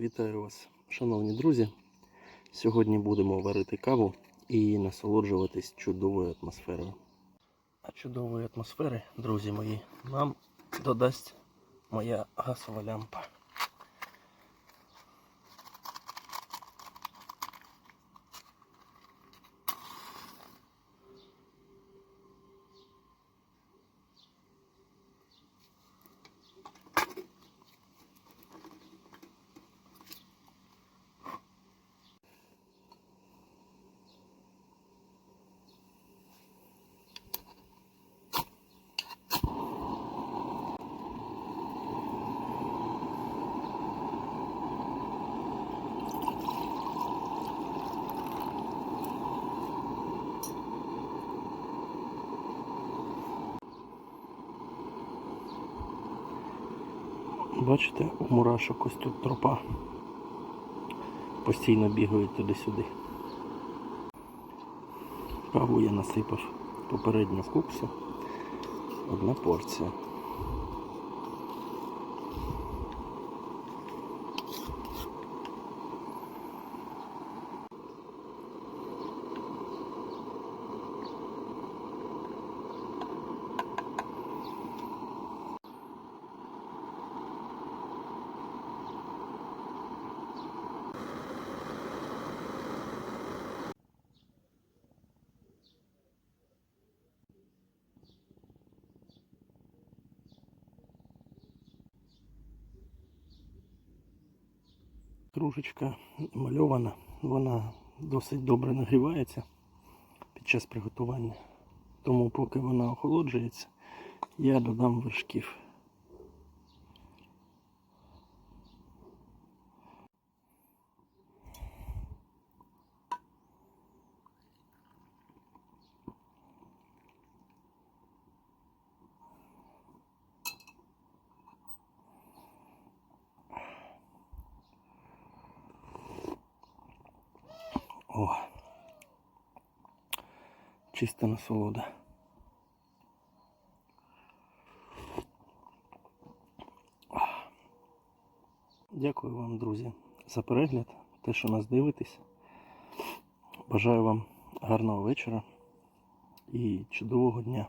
Вітаю вас, шановні друзі. Сьогодні будемо варити каву і насолоджуватись чудовою атмосферою. А чудової атмосфери, друзі мої, нам додасть моя газова лямпа. Бачите, у мурашок ось тут тропа. Постійно бігають туди-сюди. Каву я насипав попередньо в куксі. Одна порція. Кружечка мальована, вона досить добре нагрівається під час приготування. Тому поки вона охолоджується, я додам вершків. О, чиста насолода. Дякую вам, друзі, за перегляд, те, що нас дивитесь. Бажаю вам гарного вечора і чудового дня.